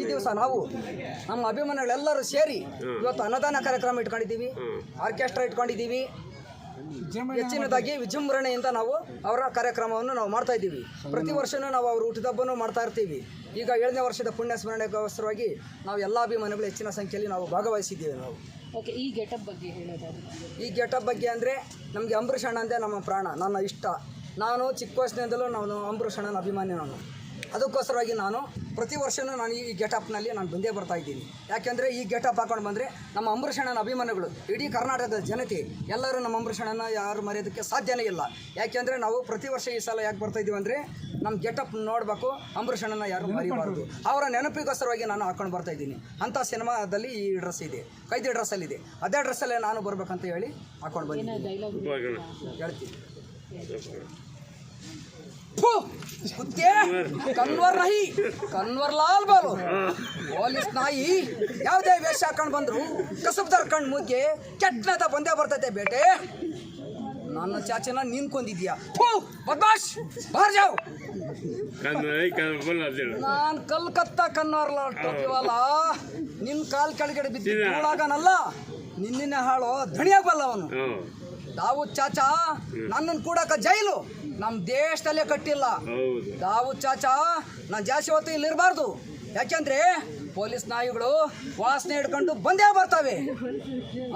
ಈ ದಿವಸ ನಾವು ನಮ್ಮ ಅಭಿಮಾನಿಗಳೆಲ್ಲರೂ ಸೇರಿ ಇವತ್ತು ಅನ್ನದಾನ ಕಾರ್ಯಕ್ರಮ ಇಟ್ಕೊಂಡಿದ್ದೀವಿ ಆರ್ಕೆಸ್ಟ್ರಾ ಇಟ್ಕೊಂಡಿದ್ದೀವಿ. ಹೆಚ್ಚಿನದಾಗಿ ವಿಜೃಂಭಣೆಯಿಂದ ನಾವು ಅವರ ಕಾರ್ಯಕ್ರಮವನ್ನು ನಾವು ಮಾಡ್ತಾ ಇದ್ದೀವಿ. ಪ್ರತಿ ವರ್ಷವೂ ನಾವು ಅವರು ಹುಟ್ಟಿದಬ್ಬನೂ ಮಾಡ್ತಾ ಇರ್ತೀವಿ. ಈಗ ಏಳನೇ ವರ್ಷದ ಪುಣ್ಯ ಸ್ಮರಣೆಗೋಸ್ಕರವಾಗಿ ನಾವು ಎಲ್ಲ ಅಭಿಮಾನಿಗಳು ಹೆಚ್ಚಿನ ಸಂಖ್ಯೆಯಲ್ಲಿ ನಾವು ಭಾಗವಹಿಸಿದ್ದೀವಿ ನಾವು. ಓಕೆ ಈ ಗೆಟಪ್ ಬಗ್ಗೆ ಹೇಳೋದಾದ್ರೆ? ಈ ಗೆಟಪ್ ಬಗ್ಗೆ ಅಂದರೆ ನಮಗೆ ಅಂಬರೀಷ್ ಅಣ್ಣ ಅಂದರೆ ನಮ್ಮ ಪ್ರಾಣ ನನ್ನ ಇಷ್ಟ. ನಾನು ಚಿಕ್ಕ ವಯಸ್ಸಿನಿಂದಲೂ ನಾನು ಅಂಬರೀಷ್ ಅಣ್ಣನ ಅಭಿಮಾನಿ ನಾನು. ಅದಕ್ಕೋಸ್ಕರವಾಗಿ ನಾನು ಪ್ರತಿ ವರ್ಷವೂ ನಾನು ಈ ಗೆಟಪ್ನಲ್ಲಿ ನಾನು ಬಂದೇ ಬರ್ತಾ ಇದ್ದೀನಿ. ಯಾಕೆಂದರೆ ಈ ಗೆಟಪ್ ಹಾಕೊಂಡು ಬಂದರೆ ನಮ್ಮ ಅಮೃಷಣನ ಅಭಿಮಾನಿಗಳು ಇಡೀ ಕರ್ನಾಟಕದ ಜನತೆ ಎಲ್ಲರೂ ನಮ್ಮ ಅಮೃಷಣನ ಯಾರು ಮರೆಯೋದಕ್ಕೆ ಸಾಧ್ಯನೇ ಇಲ್ಲ. ಯಾಕೆಂದರೆ ನಾವು ಪ್ರತಿ ವರ್ಷ ಈ ಸಲ ಯಾಕೆ ಬರ್ತಾ ಇದ್ದೀವಿ ಅಂದರೆ ನಮ್ಮ ಗೆಟಪ್ ನೋಡಬೇಕು ಅಂಬರೀಷ್ ಅಣ್ಣನ ಯಾರು ಮರಿಬಾರ್ದು. ಅವರ ನೆನಪಿಗೋಸ್ಕರವಾಗಿ ನಾನು ಹಾಕೊಂಡು ಬರ್ತಾ ಇದ್ದೀನಿ. ಅಂಥ ಸಿನಿಮಾದಲ್ಲಿ ಈ ಡ್ರೆಸ್ ಇದೆ ಕೈದಿ ಡ್ರೆಸ್ಸಲ್ಲಿದೆ ಅದೇ ಡ್ರೆಸ್ಸಲ್ಲೇ ನಾನು ಬರಬೇಕಂತ ಹೇಳಿ ಹಾಕೊಂಡು ಬಂದಿದ್ದೀನಿ. ಹೇಳ್ತೀನಿ! ಕುತ್ತೆ ಕನ್ವರ್ ನಾಯಿ ಕನ್ವರ್ ಲಾಲ್ ಬಾಲು. ಪೊಲೀಸ್ ನಾಯಿ ಯಾವುದೇ ವೇಷ ಹಾಕೊಂಡು ಬಂದ್ರು ಕಸಬ್ದಾರ್ ಕಣ್ ಮುಗ್ಗೆ ಕೆಟ್ಟನತ ಬಂದೇ ಬರ್ತೈತೆ ಬೇಟೆ. ನನ್ನ ಚಾಚನ ನೀನ್ ಕೊಂದಿದ್ಯಾ! ಬದ್ಮಾಶ್ ಬಾರ್ ಜಾವ್. ನಾನ್ ಕಲ್ಕತ್ತಾ ಲಾಲ್ ಟೋಪಿವಲ್ಲ ನಿನ್ ಕಾಲ್ ಕೆಳಗಡೆ ಬಿದ್ದಿ ಹಾಳಾಗನಲ್ಲ ನಿನ್ನೆ ಹಾಳು ಧಣಿಯಾಗಬಲ್ಲ ಅವನು. ದಾವೂದ್ ಚಾಚಾ ನನ್ನನ್ನು ಕೂಡಕ ಜೈಲು. ನಮ್ಮ ದೇಶದಲ್ಲೇ ಕಟ್ಟಿಲ್ಲ. ದಾವೂದ್ ಚಾಚಾ ನಾನು ಜಾಸ್ತಿ ಹೊತ್ತು ಇಲ್ಲಿ ಇರಬಾರ್ದು. ಯಾಕೆಂದ್ರೆ ಪೊಲೀಸ್ ನಾಯಿಗಳು ವಾಸನೆ ಹಿಡ್ಕೊಂಡು ಬಂದೇ ಬರ್ತವೆ.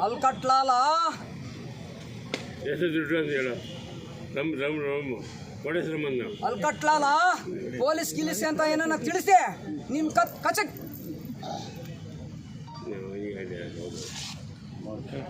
ಅಲ್ಲಿ ಕಟ್ಲಾಲ ನಮ್ಮ ಅಲ್ಲಿ ಕಟ್ಲಾಲ ಪೊಲೀಸ್ ಗಿಲಿಸಿ ಅಂತ ಏನನ್ನ ತಿಳಿಸಿ ನಿಮ್ ಕತ್ ಕಚಕ್. ಓಕೆನಾ